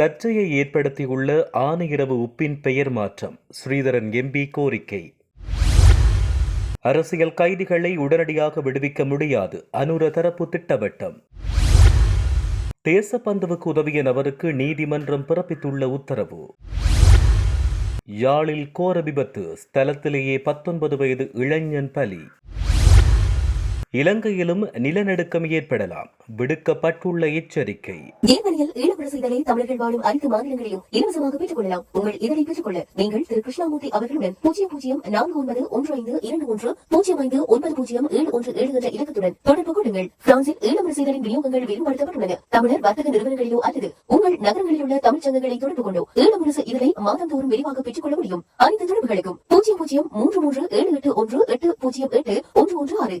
சர்ச்சையை ஏற்படுத்தியுள்ள ஆனையிரவு உப்பின் பெயர் மாற்றம் ஸ்ரீதரன் எம்பி கோரிக்கை. அரசியல் கைதிகளை உடனடியாக விடுவிக்க முடியாது அனுர தரப்பு திட்டவட்டம் தேசப்பந்துவுக்கு உதவிய நபருக்கு நீதிமன்றம் பிறப்பித்துள்ள உத்தரவு. யாழில் கோர விபத்து ஸ்தலத்திலேயே பத்தொன்பது வயது இளைஞன் பலி. இலங்கையிலும் நிலநடுக்கம் ஏற்படலாம். விடுக்கப்பட்டுள்ள எச்சரிக்கை. ஜெர்மனியில் ஈழப்பட செய்தலை தமிழர்கள் வாழும் அனைத்து மாநிலங்களையும் இலவசமாக பெற்றுக் கொள்ளலாம் உங்கள் இதனை பெற்றுக் கொள்ள நீங்கள் திரு. கிருஷ்ணாமூர்த்தி அவர்களுடன் பூஜ்ஜியம் பூஜ்ஜியம் நான்கு ஒன்பது ஒன்று ஐந்து இரண்டு ஒன்று பூஜ்ஜியம் ஐந்து ஒன்பது பூஜ்ஜியம் ஏழு ஒன்று ஏழு என்ற இலக்கத்துடன் தொடர்பு கொள்ளுங்கள். பிரான்சில் ஈழப்பட செய்தலின் விநியோகங்கள் விரிவுபடுத்தப்பட்டுள்ளன தமிழர் வர்த்தக நிறுவனங்களிலோ அல்லது உங்கள் நகரங்களில் உள்ள தமிழ் சங்கங்களை தொடர்பு கொண்டோ? ஈழமுரசு இதனை மாதந்தோறும் விரிவாக பெற்றுக் கொள்ள முடியும். அனைத்து தொடர்புகளுக்கும் பூஜ்ஜியம் பூஜ்ஜியம் மூன்று மூன்று ஏழு எட்டு ஒன்று எட்டு பூஜ்ஜியம் எட்டு ஒன்று ஒன்று ஆறு.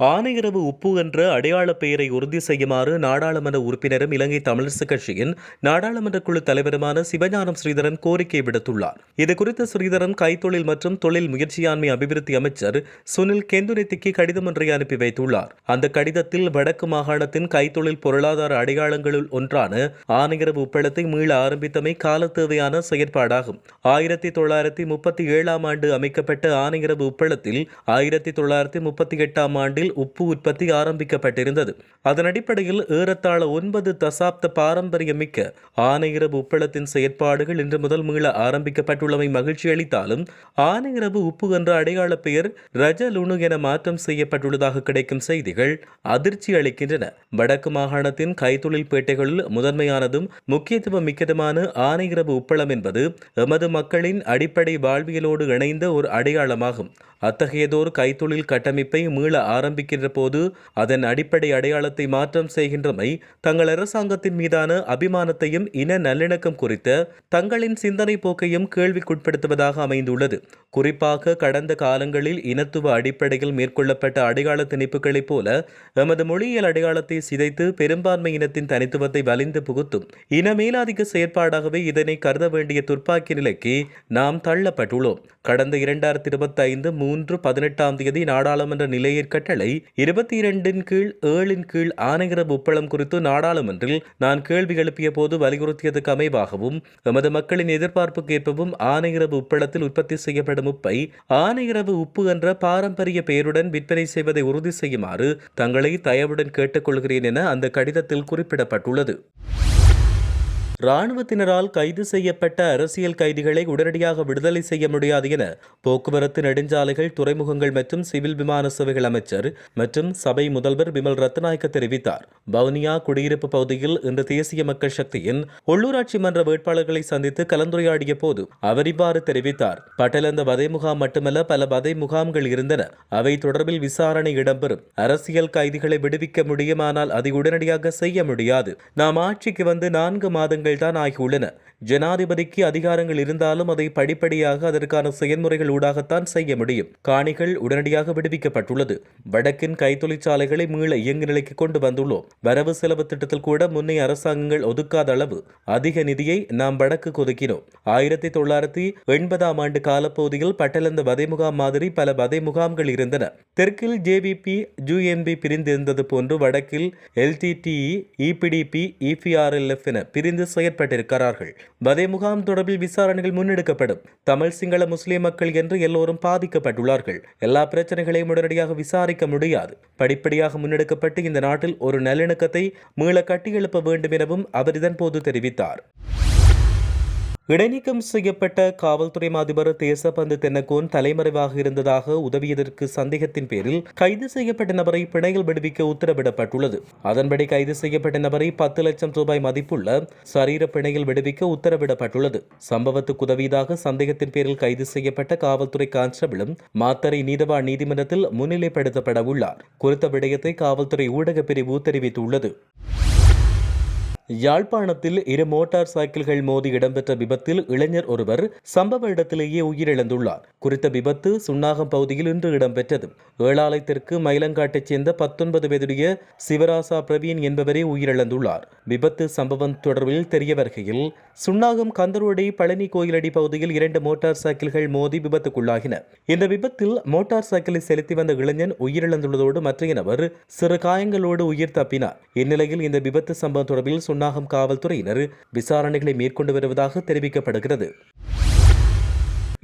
ஆனையரவு உப்பு என்ற அடையாள பெயரை உறுதி செய்யுமாறு நாடாளுமன்ற உறுப்பினரும் இலங்கை தமிழரசுக் கட்சியின் நாடாளுமன்ற குழு தலைவருமான சிவஞானம் ஸ்ரீதரன் கோரிக்கை விடுத்துள்ளார். இதுகுறித்து ஸ்ரீதரன் கைத்தொழில் மற்றும் தொழில் முயற்சியாண்மை அபிவிருத்தி அமைச்சர் சுனில் கெந்துனித்திக்கு கடிதம் ஒன்றை அனுப்பி வைத்துள்ளார். அந்த கடிதத்தில் வடக்கு மாகாணத்தின் கைத்தொழில் பொருளாதார அடையாளங்களுள் ஒன்றான ஆனையிரவு உப்பளத்தை மீள ஆரம்பித்தமை கால தேவையான செயற்பாடாகும். ஆயிரத்தி தொள்ளாயிரத்தி முப்பத்தி ஏழாம் ஆண்டு அமைக்கப்பட்ட ஆனையிரவு உப்பளத்தில் ஆயிரத்தி தொள்ளாயிரத்தி முப்பத்தி எட்டாம் ஆண்டில் உப்பு உற்பத்தி ஆரம்பிக்கப்பட்டிருந்தது. அதன் அடிப்படையில் ஏறத்தாழ ஒன்பது தசாப்த பாரம்பரியமிக்க ஆனையிரவு உப்பளத்தின் செயற்பாடுகள் இன்று முதல் மீள ஆரம்பிக்கப்பட்டுள்ளமை மகிழ்ச்சி அளித்தாலும் ஆனையிரவு உப்பு என்ற அடையாள பெயர் ரஜலுணு என மாற்றம் செய்யப்பட்டுள்ளதாக கிடைக்கும் செய்திகள் அதிர்ச்சி அளிக்கின்றன. வடக்கு மாகாணத்தின் கைத்தொழில் பேட்டைகளில் முதன்மையானதும் முக்கியத்துவம் மிக்கதுமான ஆனையிரவு உப்பளம் என்பது எமது மக்களின் அடிப்படை வாழ்வியலோடு இணைந்த ஒரு அடையாளமாகும். அத்தகையதோர் கைத்தொழில் கட்டமைப்பை மீள ஆரம்பிக்கின்ற போது அதன் அடிப்படை அடையாளத்தை மாற்றம் செய்கின்றமை தங்கள் அரசாங்கத்தின் மீதான அபிமானத்தையும் இன நல்லிணக்கம் குறித்த தங்களின் சிந்தனை போக்கையும் கேள்விக்குட்படுத்துவதாக அமைந்துள்ளது. குறிப்பாக கடந்த காலங்களில் இனத்துவ அடிப்படையில் மேற்கொள்ளப்பட்ட அடையாள திணிப்புகளைப் போல எமது மொழியியல் அடையாளத்தை சிதைத்து பெரும்பான்மை இனத்தின் தனித்துவத்தை வலிந்து புகுத்தும் இன மேலாதிக்க செயற்பாடாகவே இதனை கருத வேண்டிய துர்ப்பாக்கி நிலைக்கு நாம் தள்ளப்பட்டுள்ளோம். கடந்த இரண்டாயிரத்தி இருபத்தி ஐந்து மூன்று பதினெட்டாம் தேதி நாடாளுமன்ற நிலையற் கட்டளை இருபத்தி இரண்டின் கீழ் ஏழின் கீழ் ஆணையரவு உப்பளம் குறித்து நாடாளுமன்றில் நான் கேள்வி எழுப்பிய போது வலியுறுத்தியதுக்கு அமைவாகவும் எமது மக்களின் எதிர்பார்ப்புக்கு ஏற்பவும் ஆணையரவு உப்பளத்தில் உற்பத்தி செய்யப்படும் உப்பை ஆணையரவு உப்பு என்ற பாரம்பரிய பெயருடன் விற்பனை செய்வதை உறுதி செய்யுமாறு தங்களை தயவுடன் கேட்டுக்கொள்கிறேன் என அந்த கடிதத்தில் குறிப்பிடப்பட்டுள்ளது. இராணுவத்தினரால் கைது செய்யப்பட்ட அரசியல் கைதிகளை உடனடியாக விடுதலை செய்ய முடியாது என போக்குவரத்து நெடுஞ்சாலைகள் துறைமுகங்கள் மற்றும் சிவில் விமான சேவைகள் அமைச்சர் மற்றும் சபை முதல்வர் விமல் ரத்நாயக்க தெரிவித்தார். வவுனியா குடியிருப்பு பகுதியில் இன்று தேசிய மக்கள் சக்தியின் உள்ளூராட்சி மன்ற வேட்பாளர்களை சந்தித்து கலந்துரையாடிய போது அவர் இவ்வாறு தெரிவித்தார். பட்டலந்த வதை முகாம் மட்டுமல்ல பல வதை முகாம்கள் இருந்தன. அவை தொடர்பில் விசாரணை இடம்பெறும். அரசியல் கைதிகளை விடுவிக்க முடியுமானால் அதை உடனடியாக செய்ய முடியாது. நாம் ஆட்சிக்கு வந்து நான்கு மாதங்கள் தான் ஆகியுள்ளன. ஜனாதிபதிக்கு அதிகாரங்கள் இருந்தாலும் அதை படிப்படியாக அதற்கான செயல்முறைகள் ஊடாகத்தான் செய்ய முடியும். காணிகள் உடனடியாக விடுவிக்கப்பட்டுள்ளது. வடக்கின் கைத்தொழிற்சாலைகளை மீள இயங்கு நிலைக்கு கொண்டு வந்துள்ளோம். வரவு செலவு திட்டத்தில் கூட முன்னைய அரசாங்கங்கள் ஒதுக்காத அளவு அதிக நிதியை நாம் வடக்கு ஒதுக்கினோம். ஆயிரத்தி தொள்ளாயிரத்தி எண்பதாம் ஆண்டு காலப்பகுதியில் பட்டலந்த வதை முகாம் மாதிரி பல வதை முகாம்கள் இருந்தன. தெற்கில் ஜேவிபி ஜூஎன்பி பிரிந்திருந்தது போன்று வடக்கில் எல்டிடிஇ இபிடிபி இபிஆர்எல்எஃப் என பிரிந்து செயற்பட்டிருக்கிறார்கள் வதை முகாம் தொடர்பில் விசாரணைகள் முன்னெடுக்கப்படும். தமிழ் சிங்கள முஸ்லிம் மக்கள் என்று எல்லோரும் பாதிக்கப்பட்டுள்ளார்கள். எல்லா பிரச்சனைகளையும் உடனடியாக விசாரிக்க முடியாது. படிப்படியாக முன்னெடுக்கப்பட்டு இந்த நாட்டில் ஒரு நல்லிணக்கத்தை மீள கட்டியெழுப்ப வேண்டும் எனவும் அவர் இதன்போது தெரிவித்தார். இடைநீக்கம் செய்யப்பட்ட காவல்துறை அதிபர் தேசபந்து தென்னகோன் தலைமறைவாக இருந்ததாக உதவியதற்கு சந்தேகத்தின் பேரில் கைது செய்யப்பட்ட நபரை பிணையில் விடுவிக்க உத்தரவிடப்பட்டுள்ளது. அதன்படி கைது செய்யப்பட்ட நபரை பத்து லட்சம் ரூபாய் மதிப்புள்ள சரீர பிணையில் விடுவிக்க உத்தரவிடப்பட்டுள்ளது. சம்பவத்துக்கு உதவியதாக சந்தேகத்தின் பேரில் கைது செய்யப்பட்ட காவல்துறை கான்ஸ்டபிளும் மாத்தரை நீதவான் நீதிமன்றத்தில் முன்னிலைப்படுத்தப்பட உள்ளார் குறித்த விடயத்தை காவல்துறை ஊடகப் பிரிவு தெரிவித்துள்ளது. யாழ்ப்பாணத்தில் இரு மோட்டார் சைக்கிள்கள் மோதி இடம்பெற்ற விபத்தில் இளைஞர் ஒருவர் சம்பவ இடத்திலேயே உயிரிழந்துள்ளார். குறித்த விபத்து சுன்னாகம் பகுதியில் இன்று இடம்பெற்றது. ஏழாலயத்திற்கு மயிலங்காட்டைச் சேர்ந்த பத்தொன்பது வயதுடைய சிவராசா பிரவீன் என்பவரே உயிரிழந்துள்ளார். விபத்து சம்பவம் தொடர்பில் தெரிய வருகையில் சுன்னாகம் கந்தரோடை பழனி கோயிலடி பகுதியில் இரண்டு மோட்டார் சைக்கிள்கள் மோதி விபத்துக்குள்ளாகின. இந்த விபத்தில் மோட்டார் சைக்கிளை செலுத்தி வந்த இளைஞன் உயிரிழந்துள்ளதோடு மற்றைய நபர் சிறு காயங்களோடு உயிர் தப்பினார். இந்நிலையில் இந்த விபத்து சம்பவம் தொடர்பில் சுன்னாகம் காவல்துறையினர் விசாரணைகளை மேற்கொண்டு வருவதாக தெரிவிக்கப்படுகிறது.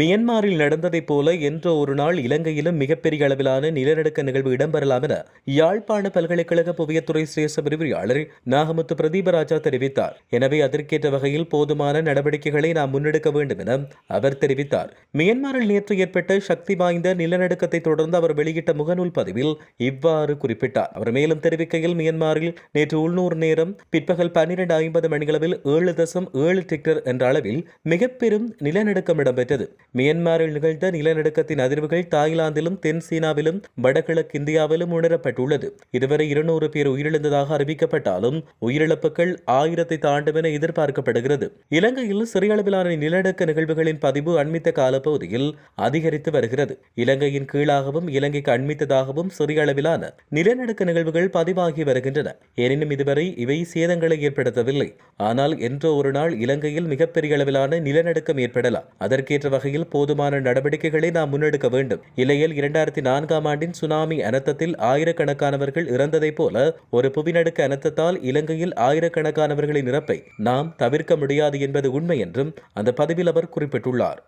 மியன்மாரில் நடந்ததைப் போல என்றோ ஒரு நாள் இலங்கையிலும் மிகப்பெரிய அளவிலான நிலநடுக்க நிகழ்வு இடம்பெறலாம் என யாழ்ப்பாண பல்கலைக்கழக புவியத்துறை சிரேஷ்ட விரிவுரையாளர் நாகமுத்து பிரதீபராஜா தெரிவித்தார். எனவே அதற்கேற்ற வகையில் போதுமான நடவடிக்கைகளை நாம் முன்னெடுக்க வேண்டும் என அவர் தெரிவித்தார். மியன்மாரில் நேற்று ஏற்பட்ட சக்தி வாய்ந்த நிலநடுக்கத்தை தொடர்ந்து அவர் வெளியிட்ட முகநூல் பதிவில் இவ்வாறு குறிப்பிட்டார். அவர் மேலும் தெரிவிக்கையில் மியன்மாரில் நேற்று உள்ளூர் நேரம் பிற்பகல் பன்னிரண்டு ஐம்பது மணிகளவில் ஏழு தசம் ஏழு டிக்டர் என்ற அளவில் மிக பெரும் நிலநடுக்கம் இடம்பெற்றது. மியன்மாரில் நிகழ்ந்த நிலநடுக்கத்தின் அதிர்வுகள் தாய்லாந்திலும் தென் சீனாவிலும் வடகிழக்கு இந்தியாவிலும் உணரப்பட்டுள்ளது. இதுவரை இருநூறு பேர் உயிரிழந்ததாக அறிவிக்கப்பட்டாலும் உயிரிழப்புகள் ஆயிரத்தை தாண்டும் என எதிர்பார்க்கப்படுகிறது. இலங்கையில் சிறிய அளவிலான நிலநடுக்க நிகழ்வுகளின் பதிவு அண்மித்த காலப்பகுதியில் அதிகரித்து வருகிறது. இலங்கையின் கீழாகவும் இலங்கைக்கு அண்மித்ததாகவும் சிறிய அளவிலான நிலநடுக்க நிகழ்வுகள் பதிவாகி வருகின்றன. எனினும் இதுவரை இவை சேதங்களை ஏற்படுத்தவில்லை. ஆனால் என்றோ ஒரு நாள் இலங்கையில் மிகப்பெரிய அளவிலான நிலநடுக்கம் ஏற்படலாம். அதற்கேற்ற வகையில் போதுமான நடவடிக்கைகளை நாம் முன்னெடுக்க வேண்டும். இல்லையில் இரண்டாயிரத்தி நான்காம் ஆண்டின் சுனாமி அனர்த்தத்தில் ஆயிரக்கணக்கானவர்கள் இறந்ததைப் போல ஒரு புவிநடுக்க அனர்த்தத்தால் இலங்கையில் ஆயிரக்கணக்கானவர்களின் இறப்பை நாம் தவிர்க்க முடியாது என்பது உண்மை என்றும் அந்த பதிவில் அவர் குறிப்பிட்டுள்ளார்.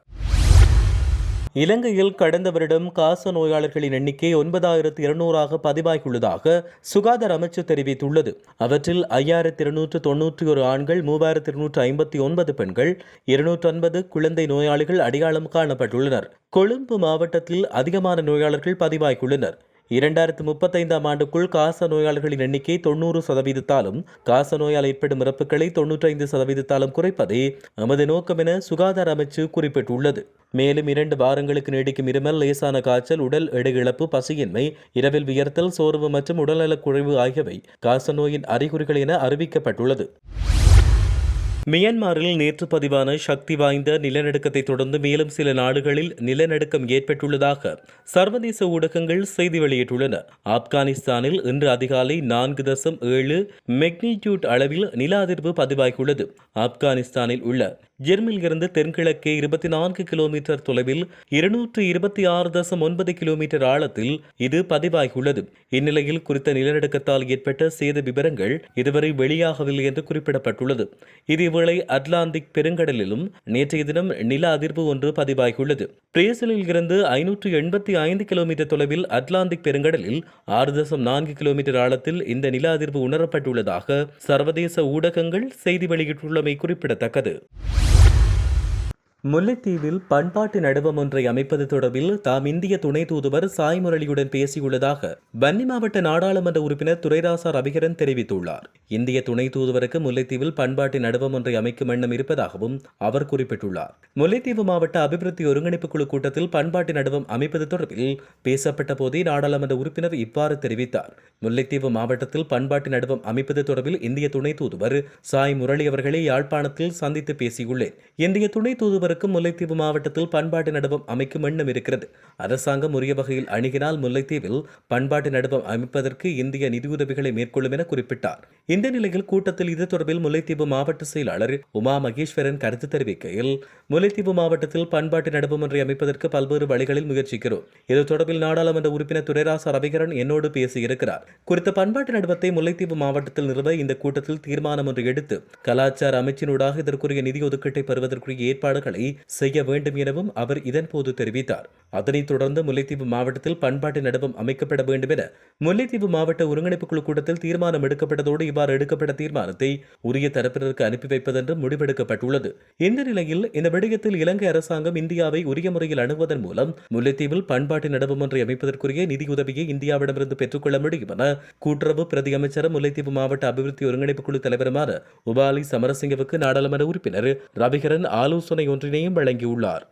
இலங்கையில் கடந்த வருடம் காச நோயாளர்களின் எண்ணிக்கை ஒன்பதாயிரத்து இருநூறாக பதிவாகியுள்ளதாக சுகாதார அமைச்சு தெரிவித்துள்ளது. அவற்றில் ஐயாயிரத்து இருநூற்று தொன்னூற்றி ஒரு ஆண்கள் மூவாயிரத்து இருநூற்று ஐம்பத்தி ஒன்பது பெண்கள் இருநூற்று ஐம்பது குழந்தை நோயாளிகள் அடையாளம் காணப்பட்டுள்ளனர். கொழும்பு மாவட்டத்தில் அதிகமான நோயாளர்கள் பதிவாகியுள்ளனர். இரண்டாயிரத்து முப்பத்தைந்தாம் ஆண்டுக்குள் காச நோயாளர்களின் எண்ணிக்கை தொண்ணூறு சதவீதத்தாலும் காச நோயால் ஏற்படும் இறப்புகளை தொன்னூற்றைந்து சதவீதத்தாலும் குறைப்பதே நமது நோக்கம் என சுகாதார அமைச்சு குறிப்பிட்டுள்ளது. மேலும் இரண்டு வாரங்களுக்கு நீடிக்கும் இருமல் லேசான காய்ச்சல் உடல் எடை இழப்பு பசியின்மை இரவில் வியர்த்தல் சோர்வு மற்றும் உடல்நலக் குறைவு ஆகியவை காசநோயின் அறிகுறிகள் என அறிவிக்கப்பட்டுள்ளது. மியான்மரில் நேற்று பதிவான சக்தி வாய்ந்த நிலநடுக்கத்தை தொடர்ந்து மேலும் சில நாடுகளில் நிலநடுக்கம் ஏற்பட்டுள்ளதாக சர்வதேச ஊடகங்கள் செய்தி வெளியிட்டுள்ளன. ஆப்கானிஸ்தானில் இன்று அதிகாலை நான்கு தசம் ஏழு மெக்னிடியூட் அளவில் நில அதிர்வு பதிவாகியுள்ளது. ஆப்கானிஸ்தானில் உள்ள ஜெர்மில் இருந்து தென்கிழக்கே இருபத்தி நான்கு கிலோமீட்டர் தொலைவில் இருநூற்று இருபத்தி ஆறு தசம் ஒன்பது கிலோமீட்டர் ஆழத்தில் இது பதிவாகியுள்ளது. இந்நிலையில் குறித்த நிலநடுக்கத்தால் ஏற்பட்ட சேத விவரங்கள் இதுவரை வெளியாகவில்லை என்று குறிப்பிடப்பட்டுள்ளது. இதேவேளை அட்லாந்திக் பெருங்கடலிலும் நேற்றைய தினம் நில அதிர்வு ஒன்று பதிவாகியுள்ளது. பிரேசிலில் இருந்து ஐநூற்று எண்பத்தி ஐந்து கிலோமீட்டர் தொலைவில் அட்லாந்திக் பெருங்கடலில் ஆறு தசம் நான்கு கிலோமீட்டர் ஆழத்தில் இந்த நில அதிர்வு உணரப்பட்டுள்ளதாக சர்வதேச ஊடகங்கள் செய்தி வெளியிட்டுள்ளமை குறிப்பிடத்தக்கது. முல்லைத்தீவில் பண்பாட்டு நடுவம் ஒன்றை அமைப்பது தொடர்பில் தாம் இந்திய துணை தூதுவர் சாய் முரளியுடன் பேசியுள்ளதாக வன்னி மாவட்ட நாடாளுமன்ற உறுப்பினர் துரைராசா ரவிகரன் தெரிவித்துள்ளார். இந்திய துணை தூதுவருக்கு முல்லைத்தீவில் பண்பாட்டு நடுவம் ஒன்றை அமைக்கும் எண்ணம் இருப்பதாகவும் அவர் குறிப்பிட்டுள்ளார். முல்லைத்தீவு மாவட்ட அபிவிருத்தி ஒருங்கிணைப்பு குழு கூட்டத்தில் பண்பாட்டு நடுவம் அமைப்பது தொடர்பில் பேசப்பட்ட போதே நாடாளுமன்ற உறுப்பினர் இவ்வாறு தெரிவித்தார். முல்லைத்தீவு மாவட்டத்தில் பண்பாட்டு நடுவம் அமைப்பது தொடர்பில் இந்திய துணை தூதுவர் சாய் முரளி அவர்களை யாழ்ப்பாணத்தில் சந்தித்து பேசியுள்ளேன். இந்திய துணை தூதுவருக்கும் முல்லைத்தீவு மாவட்டத்தில் பண்பாட்டு நடுவம் அமைக்கும் எண்ணம் இருக்கிறது. அரசாங்கம் உரிய வகையில் அணுகினால் முல்லைத்தீவில் பண்பாட்டு நடுவம் அமைப்பதற்கு இந்திய நிதியுதவிகளை மேற்கொள்ளும் என குறிப்பிட்டார். இந்த நிலையில் கூட்டத்தில் இது தொடர்பில் முல்லைத்தீவு மாவட்ட செயலாளர் உமா மகேஸ்வரன் கருத்து தெரிவிக்கையில் முல்லைத்தீவு மாவட்டத்தில் பண்பாட்டு நடுவம் ஒன்றை அமைப்பதற்கு பல்வேறு வழிகளில் முயற்சிக்கிறோம். இது தொடர்பில் நாடாளுமன்ற உறுப்பினர் துரைராச ரவிகரன் என்னோடு பேசியிருக்கிறார். குறித்த பண்பாட்டு நடுவத்தை முல்லைத்தீவு மாவட்டத்தில் நிறுவ இந்த கூட்டத்தில் தீர்மானம் ஒன்று எடுத்து கலாச்சார அமைச்சினூடாக இதற்குரிய நிதி ஒதுக்கீட்டை பெறுவதற்குரிய ஏற்பாடுகளை செய்ய வேண்டும் எனவும் அவர் இதன்போது தெரிவித்தார். அதனைத் தொடர்ந்து முல்லைத்தீவு மாவட்டத்தில் பண்பாட்டு நடவம் அமைக்கப்பட வேண்டும் என முல்லைத்தீவு மாவட்ட ஒருங்கிணைப்பு குழு கூட்டத்தில் தீர்மானம் எடுக்கப்பட்டதோடு இவ்வாறு எடுக்கப்பட்ட தீர்மானத்தை உரிய தரப்பினருக்கு அனுப்பி வைப்பதென்று முடிவெடுக்கப்பட்டுள்ளது. இந்த நிலையில் இந்த விடயத்தில் இலங்கை அரசாங்கம் இந்தியாவை உரிய முறையில் அணுகுவதன் மூலம் முல்லைத்தீவில் பண்பாட்டு நடவம் ஒன்றை அமைப்பதற்குரிய நிதியுதவியை இந்தியாவிடமிருந்து பெற்றுக்கொள்ள முடியும் என கூட்டுறவு பிரதி அமைச்சரும் முல்லைத்தீவு மாவட்ட அபிவிருத்தி ஒருங்கிணைப்பு குழு தலைவருமான உபாலி சமரசிங்கவுக்கு நாடாளுமன்ற உறுப்பினர் ரவிகரன் ஆலோசனை ஒன்றினையும் வழங்கியுள்ளார்